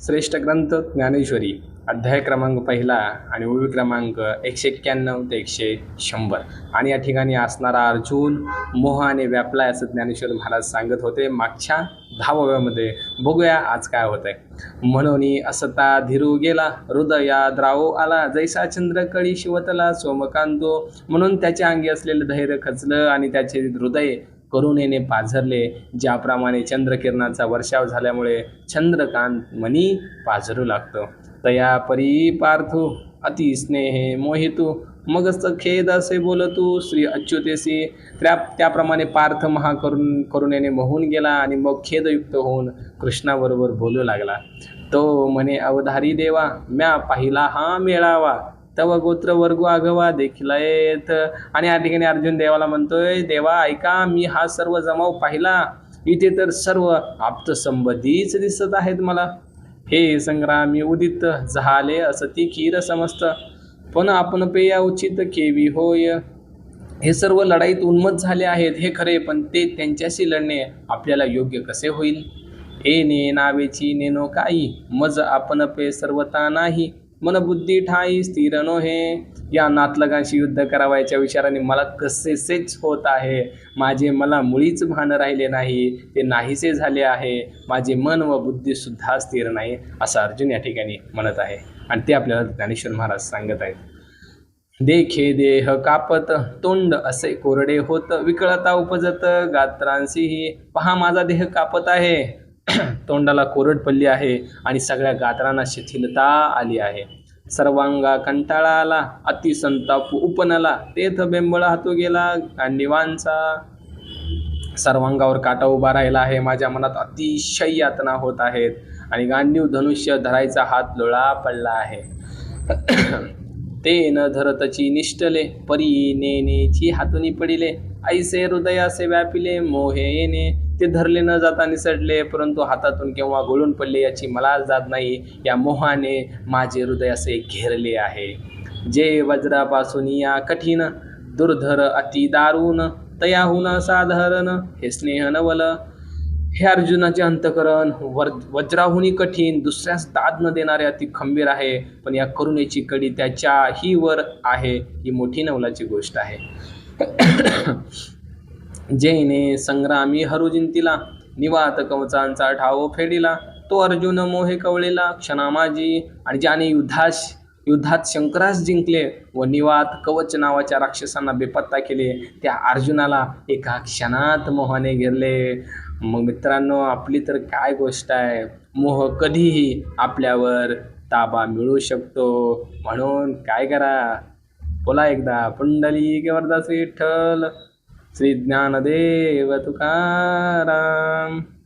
श्रेष्ठ ग्रंथ ज्ञानेश्वरी अध्याय क्रमांक पहिला आणि ओळी क्रमांक एकशे एक्क्याण्णव ते एकशे शंभर. आणि या ठिकाणी असणारा अर्जुन मोहाने व्यापला असं ज्ञानेश्वर महाराज सांगत होते. मागच्या दहाव्यामध्ये बघूया आज काय होत आहे म्हणून असता धीरू गेला हृदया द्रावो आला जैसा चंद्र कळी शिवतला सोमकांतो. म्हणून त्याच्या अंगी असलेलं धैर्य खचलं आणि त्याचे हृदय करुणेने पाझरले ज्याप्रमाणे चंद्रकिरणाचा वर्षाव झाल्यामुळे चंद्रकांत मनी पाझरू लागतो. तया परी पार्थू अति स्नेहे मोहितू मगच खेद असे बोलतू श्री अच्युतेसी. त्या त्याप्रमाणे पार्थ महाकरुण करुणेने मोहून गेला आणि मग खेदयुक्त होऊन कृष्णाबरोबर बोलू लागला. तो म्हणे अवधारी देवा म्या पाहिला हा मेळावा. तव गोत्र वर्ग आघवा देखील येत. आणि या ठिकाणी अर्जुन देवाला म्हणतोय देवा ऐका मी हा सर्व जमाव पाहिला. इथे तर सर्व आप्तसंबधीच दिसत आहेत मला. हे संग्रामी उदित झाले असं ती खीर समस्त. पण आपण पेया उचित केवी होय. हे सर्व लढाईत उन्मत झाले आहेत. हे खरे पण ते त्यांच्याशी लढणे आपल्याला योग्य कसे होईल? ए ने नावेची नेनो काही. मज आपण पे सर्वता नाही. मन बुद्धी ठाई स्थिर नो हे. या नातलगांशी युद्ध करावायच्या विचाराने मला कसेसेच होत आहे. माझे मला मुळीच भान राहिले नाही. ते नाहीसे झाले आहे. माझे मन व बुद्धीसुद्धा स्थिर नाही असं अर्जुन या ठिकाणी म्हणत आहे. आणि ते आपल्याला ज्ञानेश्वर महाराज सांगत आहेत. देखे देह कापत तोंड असे कोरडे होत विकळता उपजत गात्रांशीही. पहा माझा देह कापत आहे. तोंडाला कोरड पडली आहे आणि सगळ्या गात्रांना शिथिलता आली आहे. सर्वांगा कंटाळा आला अतिसंताप उपनला तेथ बेंबळा हातू गेला गांडीवांचा. सर्वांगावर काटा उभा राहिला आहे. माझ्या मनात अतिशय यातना होत आहेत आणि गांडीव धनुष्य धरायचा हात लोळा पडला आहे. ते न धरतची निष्ठले परी नेनेची हातुनी पडिले. ऐसे हृदयासे व्यापिले मोहे येणे. ते धरले न जाता निसडले परंतु हातातून केव्हा गळून पडले याची मला जात नाही. या मोहाने माझे हृदय असे घेरले आहे. जे वज्रापासून या कठीण दुर्धर अति दारुण तयाहून साधारण हे स्नेह नवल हे अर्जुनाचे अंतकरण वर वज्राहुनी कठीण दुसऱ्यास दाद न देणारे अति खंबीर आहे. पण या करुणेची कडी त्याच्याही वर आहे. ही मोठी नवलाची गोष्ट आहे. जैने संग्रामी हरुजिंतीला निवात कवचांचा ठाव फेडिला. तो अर्जुन मोहे कवळेला क्षणामाजी आणि ज्याने युद्धाश युद्धात शंकरास जिंकले व निवात कवच नावाच्या राक्षसांना बेपत्ता केले त्या अर्जुनाला एका क्षणात मोहाने घेरले. मग मित्रांनो आपली तर काय गोष्ट आहे? मोह कधीही आपल्यावर ताबा मिळू शकतो. म्हणून काय करा? बोला एकदा पुंडली वरदास विठ्ठल. श्री ज्ञानदेव तुकाराम.